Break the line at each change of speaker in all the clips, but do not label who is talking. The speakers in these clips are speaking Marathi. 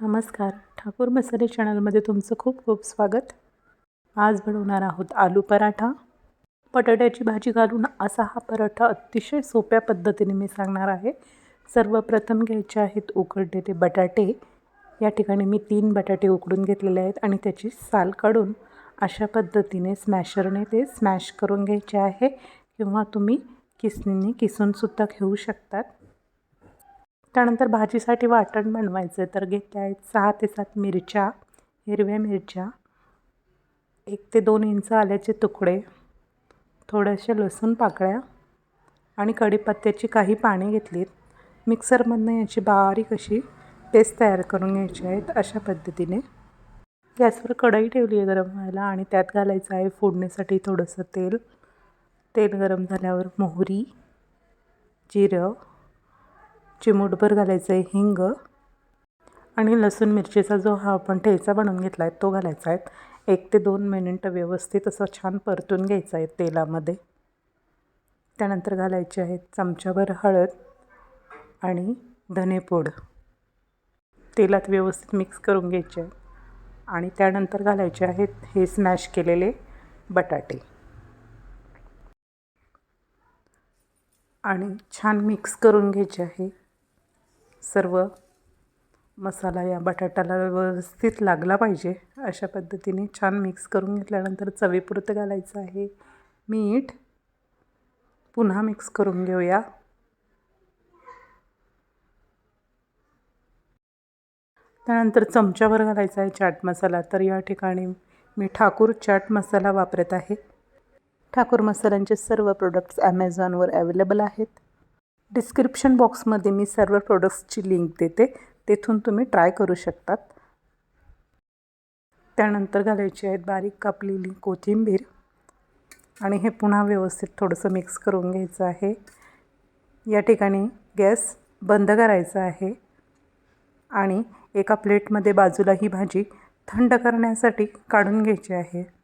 नमस्कार. ठाकूर मसाले चॅनलमध्ये तुमचं खूप खूप स्वागत. आज बनवणार आहोत आलू पराठा. बटाट्याची भाजी घालून असा हा पराठा अतिशय सोप्या पद्धतीने मी सांगणार आहे. सर्वप्रथम घ्यायचे आहेत उकडलेले बटाटे. या ठिकाणी मी तीन बटाटे उकडून घेतलेले आहेत आणि त्याची साल काढून अशा पद्धतीने स्मॅशरने ते स्मॅश करून घ्यायचे आहे. किंवा तुम्ही किसणीने किसूनसुद्धा घेऊ शकतात. त्यानंतर भाजीसाठी वाटण बनवायचं. तर घेतल्या आहेत सहा ते सात मिरच्या हिरव्या मिरच्या एक ते दोन इंच आल्याचे तुकडे थोड्याशा लसूण पाकळ्या आणि कढीपत्त्याची काही पाने घेतलीत. मिक्सरमधनं याची बारीक अशी पेस्ट तयार करून घ्यायची आहेत अशा पद्धतीने. गॅसवर कढई ठेवली आहे गरम व्हायला आणि त्यात घालायचं आहे फोडणीसाठी थोडंसं तेल. तेल गरम झाल्यावर मोहरी जिरं चिमूटभर घालायचं आहे हिंग आणि लसूण मिरचीचा जो हा आपण ठेचा बनवून घेतला आहे तो घालायचा आहे. एक ते दोन मिनिटं व्यवस्थित असं छान परतून घ्यायचं आहे तेलामध्ये. त्यानंतर घालायचे आहेत चमच्याभर हळद आणि धनेपूड तेलात व्यवस्थित मिक्स करून घ्यायचे आहे. आणि त्यानंतर घालायचे आहेत हे स्मॅश केलेले बटाटे. आणि छान मिक्स करून घ्यायचे आहे सर्व मसाला या बटाट्याला व्यवस्थित लागला पाहिजे. अशा पद्धतीने छान मिक्स करून घेतल्यानंतर चवीपुरतं घालायचं आहे. मीठ पुन्हा मिक्स करून घेऊया. त्यानंतर चमच्यावर घालायचा आहे चाट मसाला. तर या ठिकाणी मी ठाकूर चाट मसाला वापरत आहे. ठाकूर मसाल्यांचे सर्व प्रोडक्ट्स ॲमेझॉनवर अवेलेबल आहेत. डिस्क्रिप्शन बॉक्समध्ये मी सर्व प्रोडक्ट्सची लिंक देते. तेथून तुम्ही ट्राय करू शकतात. त्यानंतर घालायची आहेत बारीक कापलेली कोथिंबीर. आणि हे पुन्हा व्यवस्थित थोडंसं मिक्स करून घ्यायचं आहे. या ठिकाणी गॅस बंद करायचा आहे. आणि एका प्लेटमध्ये बाजूला ही भाजी थंड करण्यासाठी काढून घ्यायची आहे.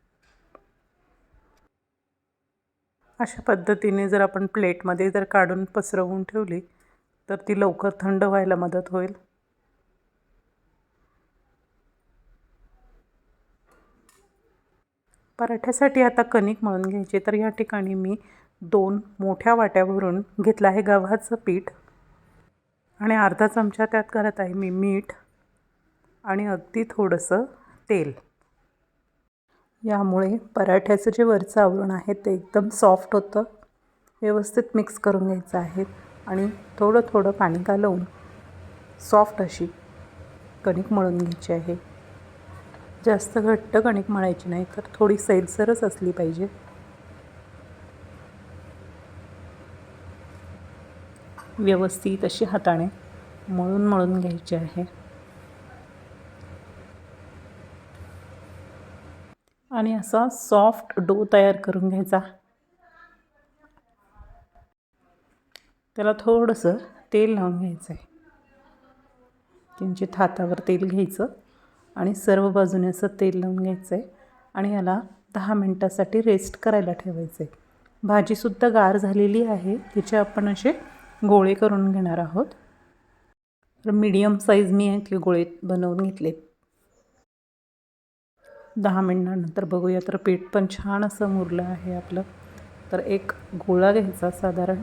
अशा पद्धतीने जर आपण प्लेटमध्ये जर काढून पसरवून ठेवली तर ती लवकर थंड व्हायला मदत होईल. पराठ्यासाठी आता कणिक मळून घ्यायची. तर या ठिकाणी मी दोन मोठ्या वाट्या भरून घेतलं आहे गव्हाचं पीठ. आणि अर्धा चमचा त्यात करत आहे मी मीठ आणि अगदी थोडंसं तेल. यामुळे पराठ्याचं जे वरचं आवरण आहे ते एकदम सॉफ्ट होतं. व्यवस्थित मिक्स करून घ्यायचं आहे आणि थोडं थोडं पाणी घालवून सॉफ्ट अशी कणिक मळून घ्यायची आहे. जास्त घट्ट कणिक मळायची नाही तर थोडी सैलसरच असली पाहिजे. व्यवस्थित अशी हाताने मळून मळून घ्यायची आहे. आणि असा सॉफ्ट डो तयार करून घ्यायचा. त्याला थोडंसं तेल लावून घ्यायचं आहे किंचित हातावर तेल घ्यायचं आणि सर्व बाजूने असं तेल लावून घ्यायचं आहे आणि याला दहा मिनटासाठी रेस्ट करायला ठेवायचं आहे भाजीसुद्धा गार झालेली आहे तिचे आपण असे गोळे करून घेणार आहोत. तर मीडियम साईज मी ते गोळे बनवून घेतलेत. दहा मिनटानंतर बघूया. तर पीठ पण छान असं मुरलं आहे आपलं. तर एक गोळा घ्यायचा साधारण.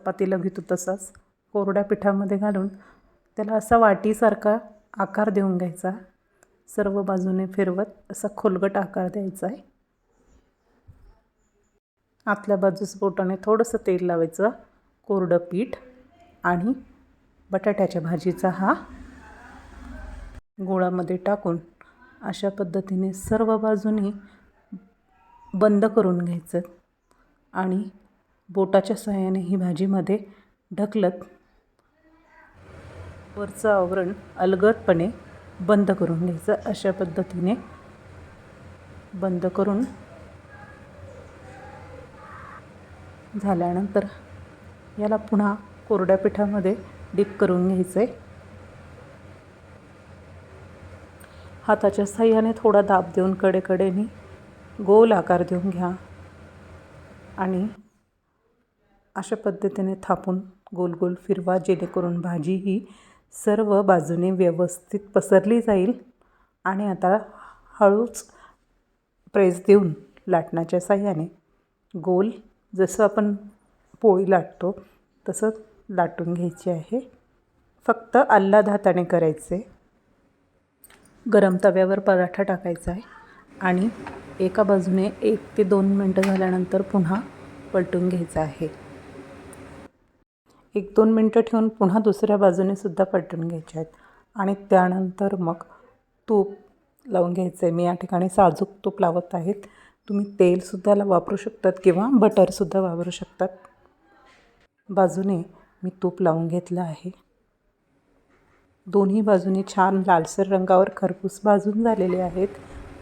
चपातीला घेतो तसाच. कोरड्या पिठामध्ये घालून त्याला असा वाटीसारखा आकार देऊन घ्यायचा. सर्व बाजूने फिरवत असा खोलगट आकार द्यायचा आहे. आतल्या बाजूस बोटाने थोडंसं तेल लावायचं. कोरडं पीठ आणि बटाट्याच्या भाजीचा हा. गोळामध्ये टाकून अशा पद्धतीने सर्व बाजूनी बंद करून घ्यायचं आणि बोटाच्या सहाय्याने ही भाजीमध्ये ढकलत वरचं आवरण अलगदपणे बंद करून घ्यायचं. अशा पद्धतीने बंद करून झाल्यानंतर याला पुन्हा कोरड्या पिठामध्ये डीप करून घ्यायचं आहे हाताच्या साह्याने थोडा दाब देऊन कडेकडेने गोल आकार देऊन घ्या. आणि अशा पद्धतीने थापून गोल गोल फिरवा जेणेकरून भाजी ही सर्व बाजूने व्यवस्थित पसरली जाईल आणि आता हळूच प्रेस देऊन लाटण्याच्या साह्याने गोल जसं आपण पोळी लाटतो तसं लाटून घ्यायची आहे. फक्त आल्हाद हाताने करायचे. गरम तव्यावर पराठा टाकायचा आहे आणि एका बाजूने एक ते दोन मिनटं झाल्यानंतर पुन्हा पलटून घ्यायचं आहे. एक दोन मिनटं ठेवून पुन्हा दुसऱ्या बाजूने सुद्धा पलटून घ्यायचे आहेत आणि त्यानंतर मग तूप लावून घ्यायचं आहे. मी या ठिकाणी साजूक तूप लावत आहेत. तुम्ही तेलसुद्धा ला वापरू शकतात किंवा बटरसुद्धा वापरू शकतात. बाजूने मी तूप लावून घेतलं आहे. दोन्ही बाजूनी छान लालसर रंगावर खरपूस भाजून झालेले आहेत.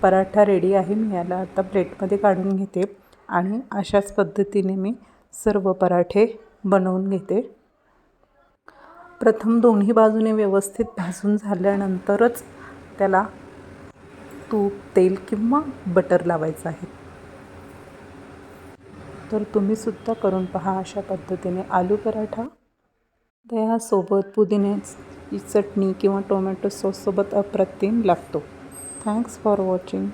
पराठा रेडी आहे मी याला आता प्लेटमध्ये काढून घेते आणि अशाच पद्धतीने मी सर्व पराठे बनवून घेते. प्रथम दोन्ही बाजूने व्यवस्थित भाजून झाल्यानंतरच त्याला तूप तेल किंवा बटर लावायचं आहे. तर तुम्हीसुद्धा करून पहा अशा पद्धतीने आलू पराठा. दह्यासोबत चटणी किंवा टोमॅटो सॉससोबत अप्रतिम लागतो. Thanks for watching